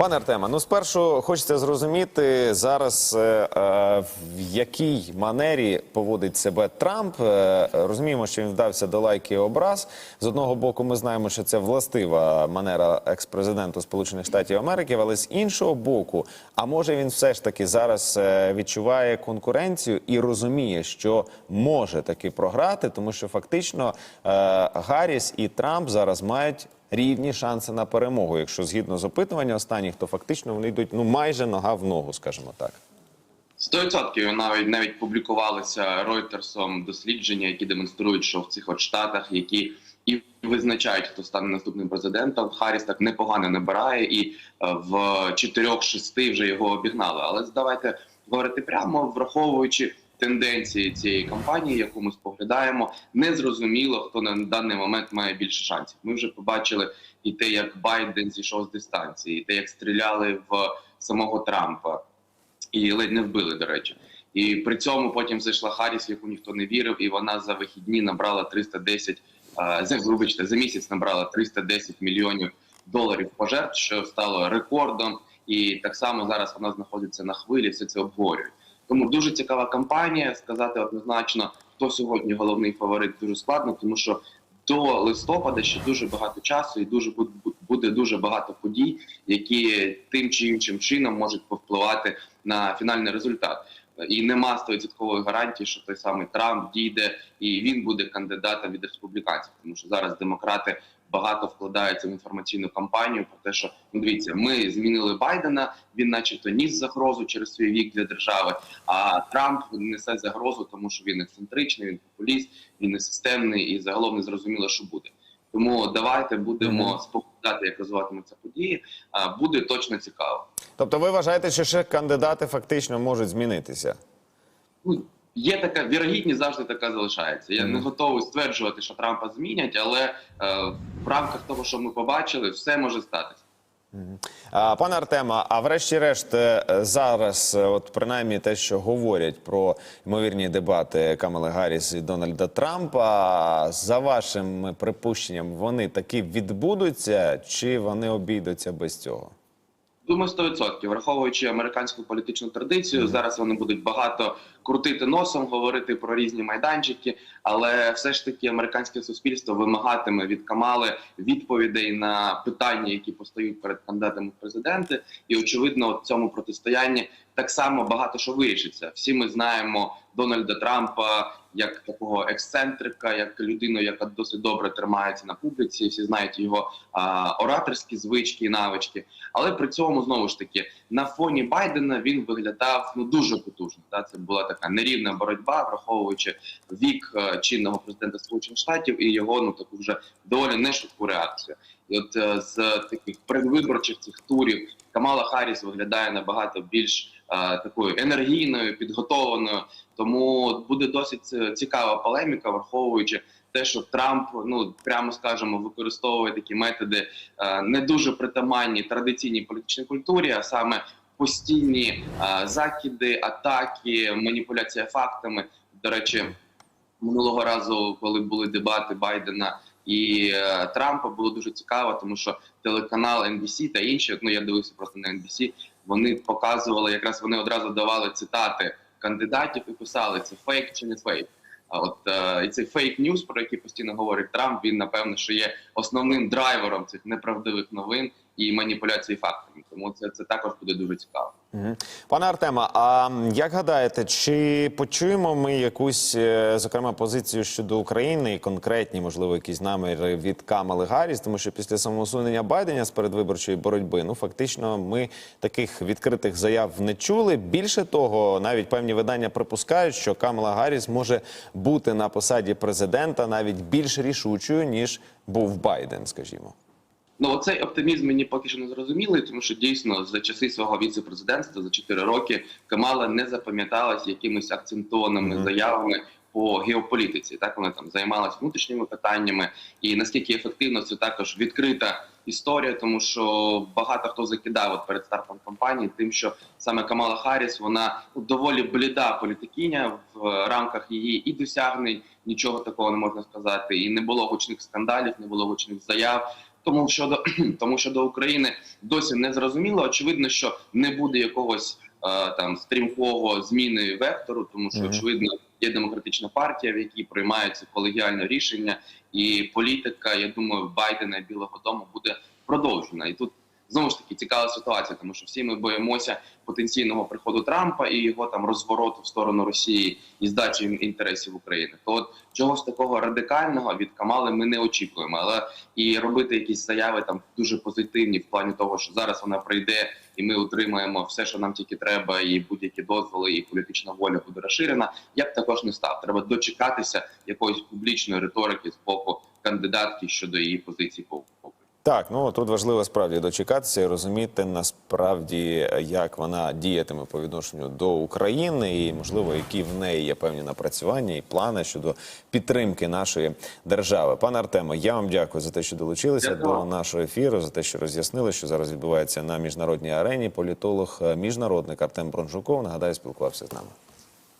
Пане Артема, ну спершу хочеться зрозуміти зараз, е, е, в якій манері поводить себе Трамп. Е, розуміємо, що він вдався до лайки і образ. З одного боку, ми знаємо, що це властива манера екс-президенту Сполучених Штатів Америки, але з іншого боку, а може він все ж таки зараз відчуває конкуренцію і розуміє, що може таки програти, тому що фактично е, Гарріс і Трамп зараз мають рівні шанси на перемогу. Якщо згідно з опитування останніх, то фактично вони йдуть ну майже нога в ногу, скажімо так. 100% навіть навіть публікувалися Ройтерсом дослідження, які демонструють, що в цих от штатах, які і визначають, хто стане наступним президентом, Харріс так непогано набирає, і е, в 4-6 вже його обігнали. Але давайте говорити прямо, враховуючи тенденції цієї кампанії, яку ми споглядаємо, не зрозуміло, хто на даний момент має більше шансів. Ми вже побачили і те, як Байден зійшов з дистанції, і те, як стріляли в самого Трампа і ледь не вбили, до речі. І при цьому потім зайшла Харріс, яку ніхто не вірив, і вона за вихідні набрала 310, а, за вибачте, за місяць набрала 310 мільйонів доларів пожертв, що стало рекордом. І так само зараз вона знаходиться на хвилі, все це обговорюють. Тому дуже цікава кампанія. Сказати однозначно, хто сьогодні головний фаворит, дуже складно, тому що до листопада ще дуже багато часу, і дуже бу- бу- буде дуже багато подій, які тим чи іншим чином можуть повпливати на фінальний результат. І нема стовідсоткової гарантії, що той самий Трамп дійде і він буде кандидатом від республіканців, тому що зараз демократи багато вкладаються в інформаційну кампанію про те, що ну дивіться, ми змінили Байдена. Він, начебто, ніс загрозу через свій вік для держави. А Трамп несе загрозу, тому що він ексцентричний, він популіст, він не системний і загалом не зрозуміло, що буде. Тому давайте будемо споглядати, як розвиватимуться події. Буде точно цікаво. Тобто, ви вважаєте, що ще кандидати фактично можуть змінитися? Ну, є така вірогідність завжди така залишається. Я не готовий стверджувати, що Трампа змінять, але е, в рамках того, що ми побачили, все може статися. Пане Артема, а врешті-решт е, зараз, е, от принаймні те, що говорять про ймовірні дебати Камали Гарріс і Дональда Трампа, за вашим припущенням, вони таки відбудуться чи вони обійдуться без цього? Думаю, 100%. враховуючи американську політичну традицію, зараз вони будуть багато крутити носом, говорити про різні майданчики, але все ж таки американське суспільство вимагатиме від Камали відповідей на питання, які постають перед кандидатами в президенти. І очевидно, в цьому протистоянні так само багато що вирішиться. Всі ми знаємо Дональда Трампа як такого ексцентрика, як людину, яка досить добре тримається на публіці. Всі знають його а, ораторські звички і навички. Але при цьому знову ж таки на фоні Байдена він виглядав ну дуже потужно. Та це була така нерівна боротьба, враховуючи вік е, чинного президента Сполучених Штатів і його ну таку вже доволі нешвидку реакцію. І от е, з таких предвиборчих цих турів Камала Харріс виглядає набагато більш е, такою енергійною, підготованою. Тому буде досить цікава полеміка, враховуючи те, що Трамп, ну прямо скажемо, використовує такі методи е, не дуже притаманні традиційній політичній культурі, а саме постійні е, закиди, атаки, маніпуляція фактами. До речі, минулого разу, коли були дебати Байдена і е, Трампа, було дуже цікаво, тому що телеканал NBC та інші, ну я дивився просто на NBC, вони показували, якраз вони одразу давали цитати кандидатів і писали це фейк чи не фейк. От е, і цей фейк ньюс, про який постійно говорить Трамп, він напевно, що є основним драйвером цих неправдивих новин і маніпуляцій фактами. Тому це, це також буде дуже цікаво. Пане Артема, а як гадаєте, чи почуємо ми якусь, е, зокрема, позицію щодо України і конкретні, можливо, якісь наміри від Камали Гарріс? Тому що після самоусунення Байдена з передвиборчої боротьби, ну фактично, ми таких відкритих заяв не чули. Більше того, навіть певні видання припускають, що Камала Гарріс може бути на посаді президента навіть більш рішучою ніж був Байден, скажімо. Ну, оцей оптимізм мені поки що не зрозумілий, тому що дійсно за часи свого віце-президентства за 4 роки Камала не запам'яталась якимись акцентованими Мгм. заявами по геополітиці. Так вона там займалась внутрішніми питаннями, і наскільки ефективно це також відкрита історія, тому що багато хто закидав от перед стартом кампанії, тим, що саме Камала Харріс, вона доволі бліда політикиня в рамках її і досягнень. Нічого такого не можна сказати, і не було гучних скандалів, не було гучних заяв. Тому що до тому що до України досі не зрозуміло. Очевидно, що не буде якогось е, там стрімкого зміни вектору, тому що очевидно є демократична партія, в якій приймаються колегіальне рішення, і політика, я думаю, Байдена і Білого Дому буде продовжена. І тут знову ж таки цікава ситуація, тому що всі ми боїмося потенційного приходу Трампа і його там розвороту в сторону Росії і здачі інтересів України. То от чогось такого радикального від Камали ми не очікуємо. Але і робити якісь заяви там дуже позитивні в плані того, що зараз вона прийде і ми отримаємо все, що нам тільки треба, і будь-які дозволи, і політична воля буде розширена. Я б також не став. Треба дочекатися якоїсь публічної риторики з боку кандидатки щодо її позиції по по- Так, ну тут важливо справді дочекатися і розуміти насправді, як вона діятиме по відношенню до України, і можливо, які в неї є певні напрацювання і плани щодо підтримки нашої держави. Пане Артемо, я вам дякую за те, що долучилися Дякую до нашого ефіру, за те, що роз'яснили, що зараз відбувається на міжнародній арені. Політолог, е, міжнародник Артем Бронжуков, нагадаю, спілкувався з нами.